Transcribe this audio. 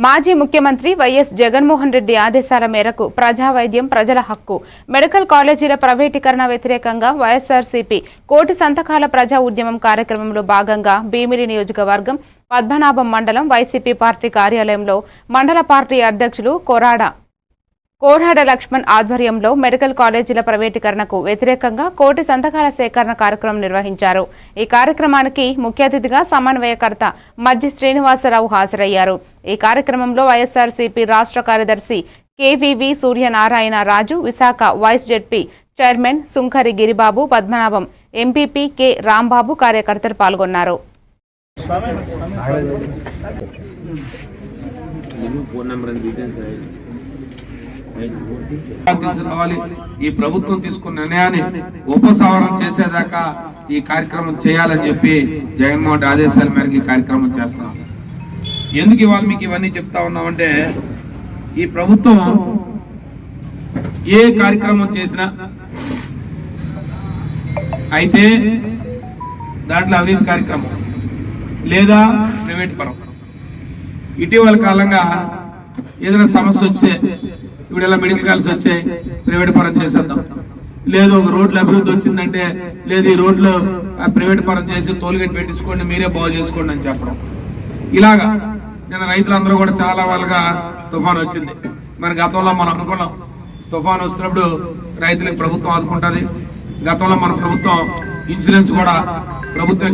మాజీ ముఖ్యమంత్రి వైఎస్ జగన్మోహన్ రెడ్డి ఆదేశాల మేరకు ప్రజా వైద్యం ప్రజల హక్కు. మెడికల్ కాలేజీల ప్రైవేటీకరణ వ్యతిరేకంగా వైఎస్ఆర్సీపీ కోటి సంతకాల ప్రజా ఉద్యమం కార్యక్రమంలో భాగంగా భీమిలి నియోజకవర్గం పద్మనాభం మండలం వైసీపీ పార్టీ కార్యాలయంలో మండల పార్టీ అధ్యక్షులు కొరాడ కోరాడ లక్ష్మణ్ ఆధ్వర్యంలో మెడికల్ కాలేజీల ప్రైవేటీకరణకు వ్యతిరేకంగా కోటి సంతకాల సేకరణ కార్యక్రమం నిర్వహించారు. ఈ కార్యక్రమానికి ముఖ్య అతిథిగా సమన్వయకర్త మజ్జి శ్రీనివాసరావు హాజరయ్యారు. ఈ కార్యక్రమంలో వైఎస్ఆర్సీపీ రాష్ట్ర కార్యదర్శి K V V Suryanarayana Raju Visakha vice ZP chairman Sunkari Giribabu Padmanabham MPP K Rambabu కార్యకర్తలు పాల్గొన్నారు. ఫోన్ నెంబర్ అని డీటెయిల్స్ తీసుకురావాలి ఈ ప్రభుత్వం తీసుకున్న నిర్ణయాన్ని ఉపసంహరణ చేసేదాకా ఈ కార్యక్రమం చేయాలని చెప్పి జగన్మోహన్ రెడ్డి ఆదేశాల మేరకు ఈ కార్యక్రమం చేస్తున్నాం. ఎందుకు ఇవాళ మీకు ఇవన్నీ చెప్తా ఉన్నామంటే ఈ ప్రభుత్వం ఏ కార్యక్రమం చేసినా అయితే దాంట్లో అవినీతి కార్యక్రమం లేదా ప్రైవేట్ పరం. ఇటీవల కాలంగా ఏదైనా సమస్య వచ్చే ఇప్పుడు ఇలా మెడికల్ కాలేజ్ వచ్చాయి? ప్రైవేట్ పరం చేసేద్దాం. లేదు ఒక రోడ్లు అభివృద్ధి వచ్చిందంటే లేదు ఈ రోడ్లు ఆ, ప్రైవేట్ పరం చేసి తోలుగట్టి పెట్టించుకోండి మీరే బాగు చేసుకోండి అని చెప్పడం. ఇలాగా నేను రైతులందరూ కూడా చాలా వాళ్ళగా తుఫాన్ వచ్చింది. మన గతంలో మనం అనుకున్నాం తుఫాన్ వస్తున్నప్పుడు రైతులకు ప్రభుత్వం ఆదుకుంటుంది. గతంలో మన ప్రభుత్వం ఇన్సూరెన్స్ కూడా ప్రభుత్వం